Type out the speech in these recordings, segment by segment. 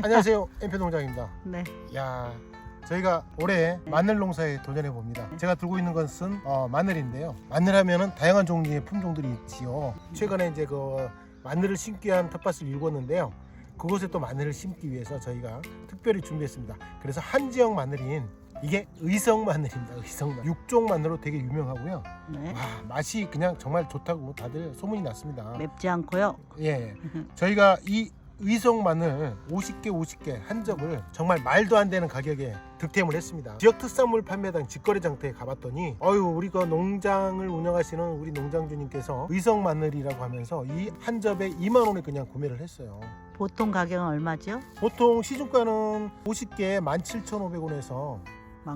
안녕하세요. 엠페 농장입니다. 네. 야, 저희가 올해 마늘 농사에 도전해 봅니다. 제가 들고 있는 것은 어, 마늘인데요. 마늘 하면은 다양한 종류의 품종들이 있지요. 최근에 이제 그 마늘을 심기 위한 텃밭을 일궜는데요. 그곳에 또 마늘을 심기 위해서 저희가 특별히 준비했습니다. 그래서 한 지역 마늘인 이게 의성 마늘입니다. 의성 마늘. 육종 마늘로 되게 유명하고요. 네. 와, 맛이 그냥 정말 좋다고 다들 소문이 났습니다. 맵지 않고요. 예. 저희가 이 의성 마늘 50개 50개 한 접을 정말 말도 안 되는 가격에 득템을 했습니다. 지역 특산물 판매당 직거래 장터에 가봤더니 어유 우리가 농장을 운영하시는 우리 농장주님께서 의성 마늘이라고 하면서 이 한 접에 2만 원에 그냥 구매를 했어요. 보통 가격은 얼마죠? 보통 시중가는 50개에 17,500원에서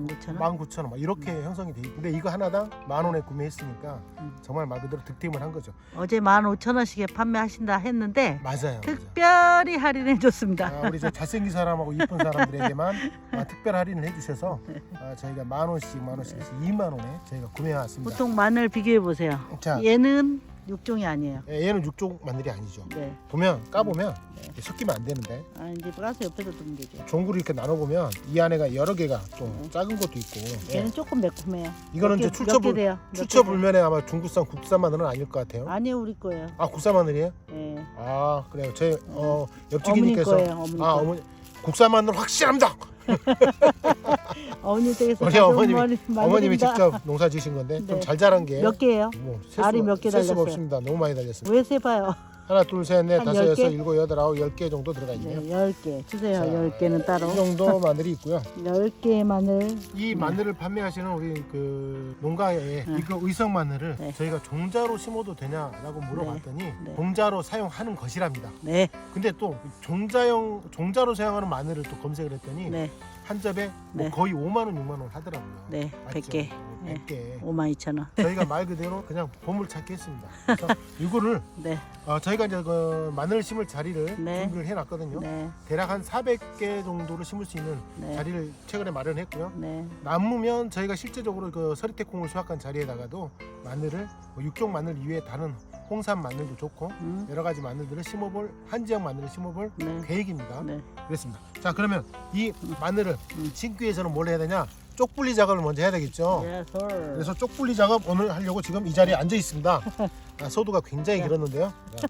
19,000원? 19,000원 이렇게 형성이 돼 있는데 이거 하나당 만 원에 구매했으니까 음. 정말 말 그대로 득템을 한 거죠. 어제 15,000원씩에 판매하신다 했는데 맞아요. 맞아요. 특별히 할인해 줬습니다. 아, 우리 저 잘생긴 사람하고 이쁜 사람들에게만 아, 특별 할인을 해주셔서 아, 저희가 만 원씩 만 원씩 해서 2만 원에 저희가 구매해 왔습니다. 보통 마늘 비교해 보세요. 자, 얘는 육종이 아니에요. 예, 얘는 육종 마늘이 아니죠. 네. 보면 까 보면 네. 섞이면 안 되는데 아 이제 가서 옆에서 두면 되죠. 종구를 이렇게 나눠 보면 이 안에가 여러 개가 좀 네. 작은 것도 있고 예. 얘는 조금 매콤해요. 이거는 몇 이제 개- 출처 몇개 불- 돼요. 몇개 추처 돼요. 불면에 아마 중국산 국산 마늘은 아닐 것 같아요. 아니요 우리 거예요. 아 국산 마늘이에요? 예. 아 그래요. 제 어, 어머니 옆집이님께서 거예요. 어머니 아 거. 어머니 국산 마늘 확실합니다. 어머니 댁에서 우리 어머님이- 어머님이. 직접 농사 지으신 건데 좀 네. 잘 자란 게 몇 개예요? 뭐 알이 셀 몇개 수- 셀 수가 달렸어요? 없습니다. 너무 많이 달렸습니다. 왜 세봐요? 하나, 둘, 셋, 넷, 한 다섯, 열 여섯, 개? 일곱, 여덟, 아홉, 열 개 정도 들어가 있네요. 네, 10개 주세요. 자, 10개는 따로. 이 정도 마늘이 있고요. 10개 마늘. 이 마늘을 판매하시는 우리 그 농가에 네. 이거 의성 마늘을 네. 저희가 종자로 심어도 되냐라고 물어봤더니 네. 종자로 사용하는 것이랍니다. 네. 근데 또 종자용 종자로 사용하는 마늘을 또 검색을 했더니 네. 한 접에 뭐 네. 거의 5만 원, 6만 원 하더라고요. 네. 맞죠? 100개. 어, 네. 100개. 52,000원. 저희가 말 그대로 그냥 보물 찾기 했습니다. 그래서 이거를 네. 어, 저희가 이제 그 마늘 심을 자리를 네. 준비를 해놨거든요. 네. 대략 한 400개 정도를 심을 수 있는 네. 자리를 최근에 마련했고요. 네. 남으면 저희가 실제적으로 그 서리태콩을 수확한 자리에다가도 마늘을 뭐 육종 마늘 이외에 다른 홍산 마늘도 좋고 음. 여러 가지 마늘들을 심어볼 한 지역 마늘을 심어볼 네. 계획입니다. 네. 그렇습니다. 자 그러면 이 마늘을 음. 심기 위해서는 뭘 해야 되냐? 쪽분리 작업을 먼저 해야 되겠죠. 예, 설. 그래서 쪽분리 작업 오늘 하려고 지금 이 자리에 앉아 있습니다. 아, 소두가 굉장히 네. 길었는데요. 자,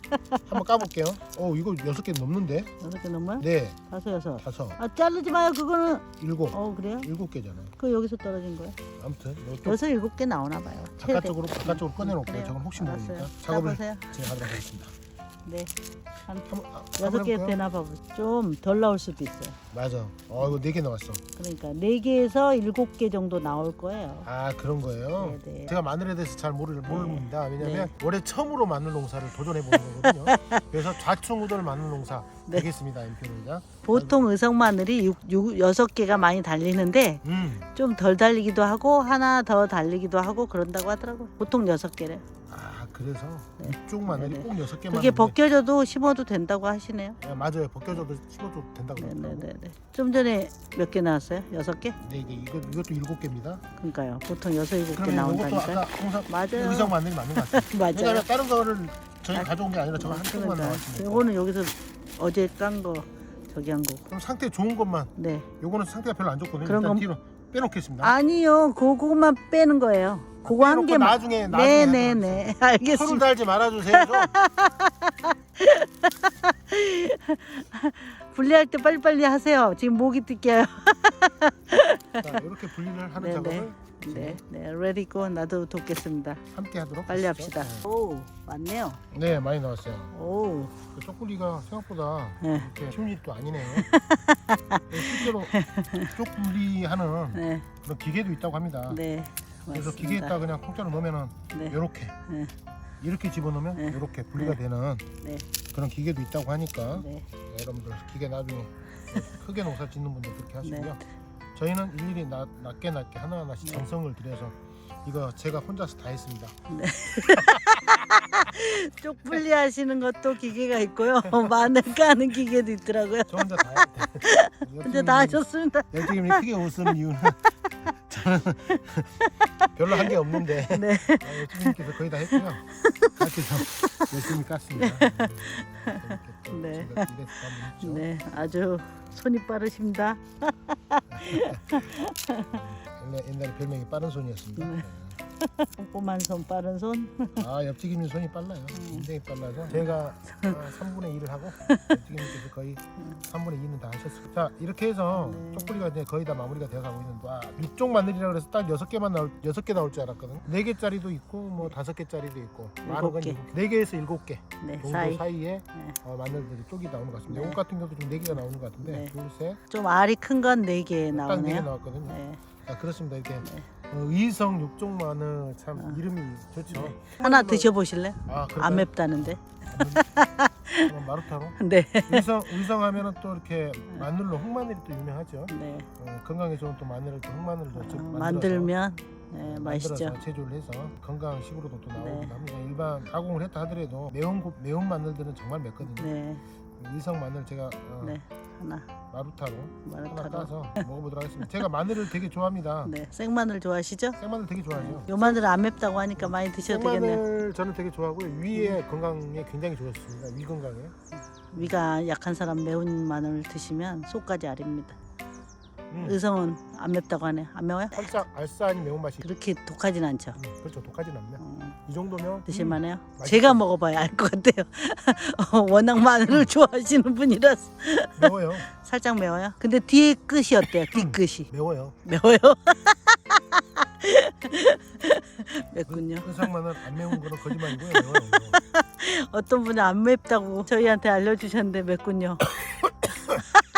한번 까볼게요. 어 이거 여섯 개 넘는데? 여섯 개 넘어요? 네, 다섯 여섯. 다섯, 아 자르지 마요. 그거는. 일곱, 어 그래요? 일곱 개잖아요. 그 여기서 떨어진 거예요? 아무튼 이거 또 여섯 일곱 개 나오나 봐요. 최대. 바깥쪽으로 바깥쪽으로 꺼내놓고요. 그래요. 저건 혹시. 모르니까 작업을 까보세요. 진행하도록 하겠습니다. 네. 한 아, 여섯 한번 개 해볼까요? 되나 봐보. 좀덜 나올 수도 있어요. 맞아. 어 이거 네 개 나왔어. 그러니까 네 개에서 일곱 개 정도 나올 거예요. 아 그런 거예요. 네, 네. 제가 마늘에 대해서 잘 모르, 모릅니다. 왜냐하면 네. 올해 처음으로 마늘 농사를 도전해 보는 거거든요. 그래서 좌충우돌 마늘 농사 네. 되겠습니다, 임표입니다. 보통 의성 마늘이 육, 육, 여섯 개가 많이 달리는데 음, 좀 덜 달리기도 하고 하나 더 달리기도 하고 그런다고 하더라고. 보통 여섯 개래. 아 그래서 네. 이쪽 마늘이 네, 네. 꼭 여섯 개만. 그게 벗겨져도 심어도 된다고 하시네요. 네, 맞아요. 벗겨져도 심어도 된다고 그러더라고요. 네네네. 좀 전에 몇 개 나왔어요? 여섯 개? 네, 이게 이거 이것도 일곱 개입니다. 그러니까요. 보통 여섯 일곱 개 그러면 이것도 나온다니까. 항상 맞아요. 의성 마늘이 맞는 것 같아요. 맞아요. 왜냐면 다른 거를 저희 아, 가져온 게 아니라 저거 한 통만. 나왔습니다. 요거는 여기서 어제 깐 거 저기 한 거. 그럼 상태 좋은 것만 네. 요거는 상태가 별로 안 좋거든요. 그런 일단 건- 뒤로 빼놓겠습니다. 아니요. 그거만 빼는 거예요. 그거 한 빼놓고 개만. 나중에 나중에 네네네. 서로 알겠습니다. 달지 말아주세요. 좀. 분리할 때 빨리빨리 하세요. 지금 목이 뜯겨요. 자, 이렇게 분리를 하는 네네. 작업을 네. 네. 레디고 나도 돕겠습니다. 함께 하도록 빨리 하시죠. 합시다. 오, 맞네요. 네. 네, 많이 나왔어요. 오. 그 쪽분리가 생각보다 네. 이렇게 쉬운 또 아니네요. 네, 실제로 쪽분리하는 네. 그런 기계도 있다고 합니다. 네. 그래서 맞습니다. 기계에다 그냥 통째로 넣으면은 네. 이렇게 네. 이렇게 집어넣으면 네. 이렇게 분리가 되는 네. 그런 기계도 있다고 하니까 네. 네, 여러분들 기계 나중에 크게 농사 짓는 분들 그렇게 하시고요. 네. 저희는 일일이 나, 낮게 낮게 하나하나씩 네. 정성을 들여서 이거 제가 혼자서 다 했습니다. 쪽 분리 하시는 것도 기계가 있고요. 마늘 까는 기계도 있더라고요. 저 혼자 다 했는데. 근데 다 하셨습니다. 열정님이 크게 웃으는 이유는 저는 별로 한 게 없는데 네. 열정님께서 거의 다 했고요. 그래서 열심히 깠습니다. 네, 네. 했죠. 네, 아주 손이 빠르십니다. 옛날, 옛날에 별명이 빠른 손이었습니다. 네. 꼼꼼한 손, 빠른 손. 아 옆튀김이 손이 빨라요. 음. 굉장히 빨라서 제가 3분의 1을 하고 옆튀김님께서 거의 3분의 2는 다 하셨어요. 자 이렇게 해서 네. 쪽불이가 이제 거의 다 마무리가 되어가고 있는데 와 육종 마늘이라 그래서 딱 여섯 개만 나올 여섯 개 나올 줄 알았거든. 네 개짜리도 있고 뭐 다섯 개짜리도 있고 일곱 건 개. 네 개에서 일곱 개 네, 정도 사이. 사이 에 네. 어, 마늘들이 쪽이 나오는 것 같습니다. 네. 이것 같은 경우도 좀네 개가 나오는 것 같은데 네. 둘, 셋, 좀 알이 큰 건 네 개 딱네개 나오네요. 나왔거든요. 네. 자 그렇습니다. 이렇게 네. 어, 의성 육종 마늘 참 아. 이름이 좋죠. 네. 하나 드셔보실래? 아? 안 맵다는데. 어, 마루타로. 네. 의성 의성 하면은 또 이렇게 마늘로 흑마늘이 또 유명하죠. 네. 어, 건강에 좋은 또 마늘을 또 어, 즉 만들어서 만들면 네, 맛있죠. 만들어서 제조를 해서 건강식으로도 또 나오기도 네. 합니다. 일반 가공을 했다 하더라도 매운 고- 매운 마늘들은 정말 맵거든요. 네. 의성 마늘 제가 어, 네. 하나 마루타로 하나 마라타로. 따서 먹어보도록 하겠습니다. 제가 마늘을 되게 좋아합니다. 네. 생마늘 좋아하시죠? 생마늘 되게 좋아해요. 요 마늘 안 맵다고 하니까 많이 드셔도 되겠네요. 생마늘 저는 되게 좋아하고요. 위에 건강에 굉장히 좋습니다. 위 건강에. 위가 약한 사람 매운 마늘 드시면 속까지 아립니다. 음, 의성은 안 맵다고 하네. 안 매워요? 살짝 알싸한 매운맛이 그렇게 독하진 않죠. 음, 그렇죠. 독하진 않네. 어, 이 정도면 음, 드실만해요? 맛있어요. 제가 먹어봐야 알 것 같아요. 어, 워낙 마늘을 좋아하시는 분이라서 매워요. 살짝 매워요. 근데 뒤에 끝이 어때요? 뒤 끝이 매워요. 매워요? 맵군요. 의성 마늘 안 매운 거는 거짓말이고요. 매워요. 매워요. 어떤 분이 안 맵다고 저희한테 알려주셨는데 맵군요.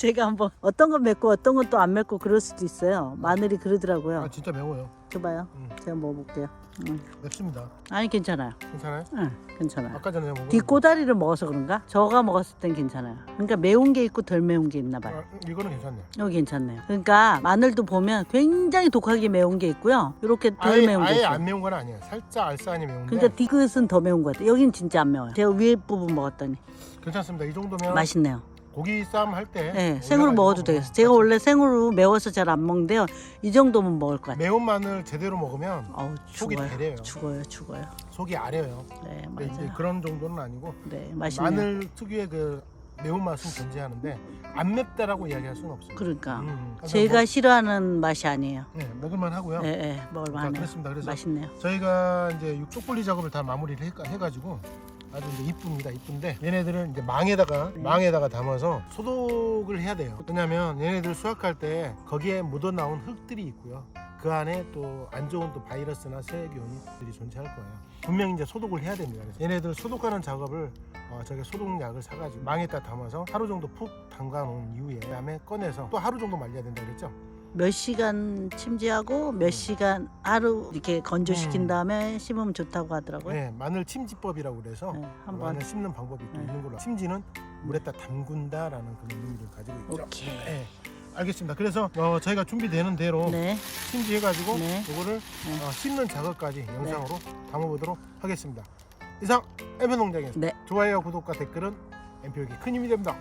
제가 한번 어떤 건 맵고 어떤 건 또 안 맵고 그럴 수도 있어요. 마늘이 그러더라고요. 아 진짜 매워요. 줘봐요. 음, 제가 먹어볼게요. 음. 맵습니다. 아니 괜찮아요. 괜찮아요? 응, 괜찮아요. 아까 전에 먹은 뒷꼬다리를 먹어서 그런가? 저가 먹었을 땐 괜찮아요. 그러니까 매운 게 있고 덜 매운 게 있나 봐요. 아, 음, 이거는 괜찮네요. 여기 괜찮네요. 그러니까 마늘도 보면 굉장히 독하게 매운 게 있고요. 이렇게 덜 아예 매운 게 아예 있어요. 안 매운 건 아니에요. 살짝 알싸하니 매운데 그러니까 뒤끝은 더 매운 것 같아요. 여긴 진짜 안 매워요. 제가 위에 부분 먹었더니 괜찮습니다. 이 정도면 맛있네요. 고기 싸움 할때 네, 생으로 먹어도 되겠어요. 제가 원래 생으로 매워서 잘 안 먹는데요. 이 정도면 먹을 것 같아요. 매운 마늘 제대로 먹으면 어우 속이 죽어요. 배려요. 죽어요, 죽어요. 속이 아려요. 네, 근데 이제 맞아요. 그런 정도는 아니고 네, 맛있네요. 마늘 특유의 그 매운 맛은 존재하는데 안 맵다라고 이야기할 수는 없습니다. 그러니까 음, 그래서 제가 뭐, 싫어하는 맛이 아니에요. 네, 먹을만 하고요. 네, 네, 먹을 자, 만해요. 그렇습니다. 그래서 맛있네요. 저희가 이제 육쪽 분리 작업을 다 마무리를 해, 해가지고 아주 이제 이쁩니다. 이쁜데 얘네들은 이제 망에다가 네. 망에다가 담아서 소독을 해야 돼요. 왜냐면 얘네들 수확할 때 거기에 묻어 나온 흙들이 있고요. 그 안에 또 안 좋은 또 바이러스나 세균들이 존재할 거예요. 분명히 이제 소독을 해야 됩니다. 그래서 얘네들 소독하는 작업을 어, 저기 소독약을 사가지고 망에다 담아서 하루 정도 푹 담가 놓은 이후에 그다음에 꺼내서 또 하루 정도 말려야 된다 그랬죠. 몇 시간 침지하고 몇 시간 하루 이렇게 건조시킨 음. 다음에 심으면 좋다고 하더라고요. 네, 마늘 침지법이라고 그래서 네, 한번 마늘 씹는 방법이 또 네. 있는 걸로 침지는 물에다 담근다라는 그런 의미를 가지고 있죠. 오케이. 네, 알겠습니다. 그래서 어, 저희가 준비되는 대로 네, 침지해가지고 네. 이거를 네. 어, 씹는 작업까지 영상으로 담아보도록 하겠습니다. 이상 엠페농장에서 네. 좋아요, 구독과 댓글은 엠표에게 큰 힘이 됩니다.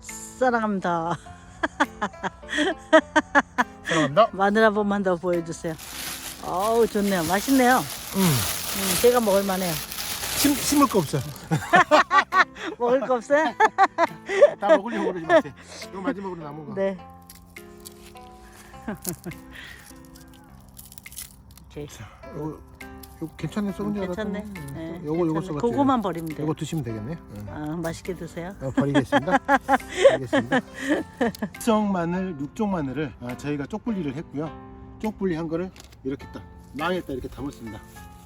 사랑합니다. 사랑합니다. 마늘 한 번만 더 보여주세요. 어우 좋네요. 맛있네요. 음, 음, 제가 먹을 만해요. 심, 심을 거 없어요. 먹을 거 없어요? 다 먹으려고 그러지 마세요. 이거 마지막으로 남은 거. 네. 오케이. 이거, 이거 괜찮네 썩은 줄 괜찮네. 알았더니. 네, 요거 요거 괜찮네. 써봤죠. 그거만 버리면 돼요. 이거 드시면 되겠네. 응. 아, 맛있게 드세요. 어, 버리겠습니다. 알겠습니다. 숙성 마늘, 육종 마늘을 아, 저희가 쪽분리를 했고요. 쪽분리한 거를 이렇게 딱 망에다 이렇게 담았습니다.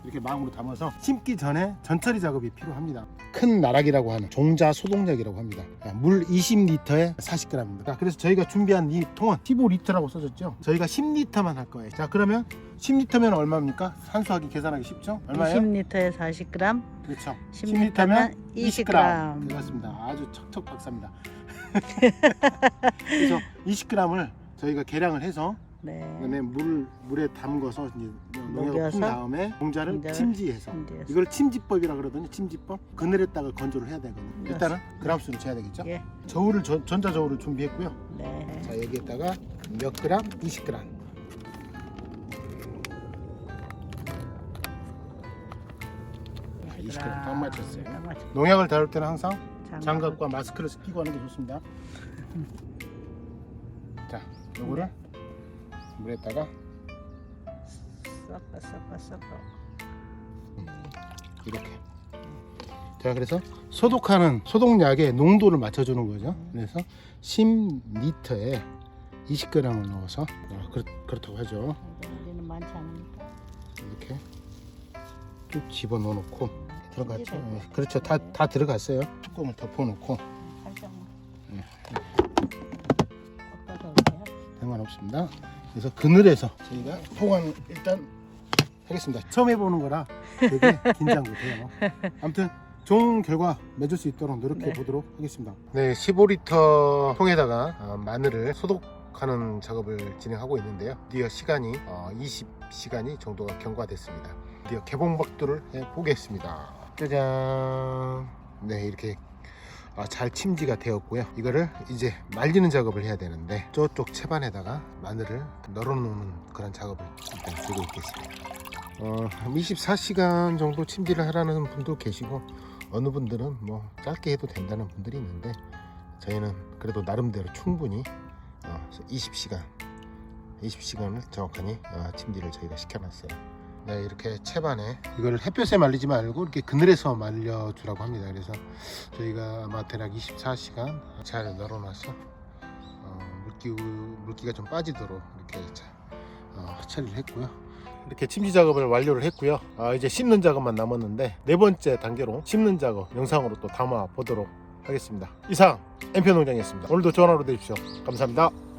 이렇게 망으로 담아서 심기 전에 전처리 작업이 필요합니다. 큰 나락이라고 하는 종자 소독약이라고 합니다. 아, 물 20리터에 40g입니다. 그래서 저희가 준비한 이 통은 15리터라고 써졌죠. 저희가 10리터만 할 거예요. 자 그러면 10리터면 얼마입니까? 산수하기 계산하기 쉽죠? 얼마예요? 20리터에 40g, 그렇죠. 10리터면 20g. 그렇습니다. 아주 척척 박사입니다. 그래서 20g을 저희가 계량을 해서 네. 그다음에 물 물에 담궈서 이제 농약을 녹여서 푼 다음에 공자를 공자를 침지해서 침지해서. 이걸 침지법이라 그러더니 침지법 그늘에다가 건조를 해야 되거든요. 일단은 그람수로 재야 되겠죠. 예. 저울을 전, 전자 저울을 준비했고요. 네. 자 여기에다가 몇 그램? 20g. 20g 딱 맞췄어요. 딱 맞췄- 농약을 다룰 때는 항상 장갑. 장갑과 마스크를 끼고 하는 게 좋습니다. 자, 요거를 물에다가 섞어 섞어 섞어. 이렇게. 자, 그래서 소독하는 소독약의 농도를 맞춰주는 거죠. 그래서 10리터에 20g을 넣어서 어, 그렇, 그렇다고 하죠. 이거 우리는 많지 않으니까. 이렇게 쭉 집어 넣어 놓고 들어갔죠. 찜질을. 예, 그렇죠. 다 다 들어갔어요. 뚜껑을 덮어 놓고 살짝만. 네. 상관없습니다. 그래서 그늘에서 저희가 통관 일단 하겠습니다. 처음 해보는 거라 되게 긴장도 돼요. 아무튼 좋은 결과 맺을 수 있도록 노력해 네. 보도록 하겠습니다. 네, 15리터 통에다가 어, 마늘을 소독하는 작업을 진행하고 있는데요. 드디어 시간이 어, 20시간이 정도가 경과됐습니다. 드디어 개봉박두를 해 보겠습니다. 짜잔. 네, 이렇게 아, 잘 침지가 되었고요. 이거를 이제 말리는 작업을 해야 되는데 저쪽 채반에다가 마늘을 널어놓는 그런 작업을 일단 주고 있겠습니다. 어, 24시간 정도 침지를 하라는 분도 계시고 어느 분들은 뭐 짧게 해도 된다는 분들이 있는데 저희는 그래도 나름대로 충분히 어, 20시간 20시간을 정확하니 어, 침지를 저희가 시켜놨어요. 네, 이렇게 채반에 이거를 햇볕에 말리지 말고 이렇게 그늘에서 말려주라고 합니다. 그래서 저희가 아마 대략 24시간 잘 널어놔서 어, 물기 물기가 좀 빠지도록 이렇게 자, 어, 처리를 했고요. 이렇게 침지 작업을 완료를 했고요. 아, 이제 씹는 작업만 남았는데 네 번째 단계로 씹는 작업 영상으로 또 담아 보도록 하겠습니다. 이상 엠표 농장이었습니다. 오늘도 좋은 하루 되십시오. 감사합니다.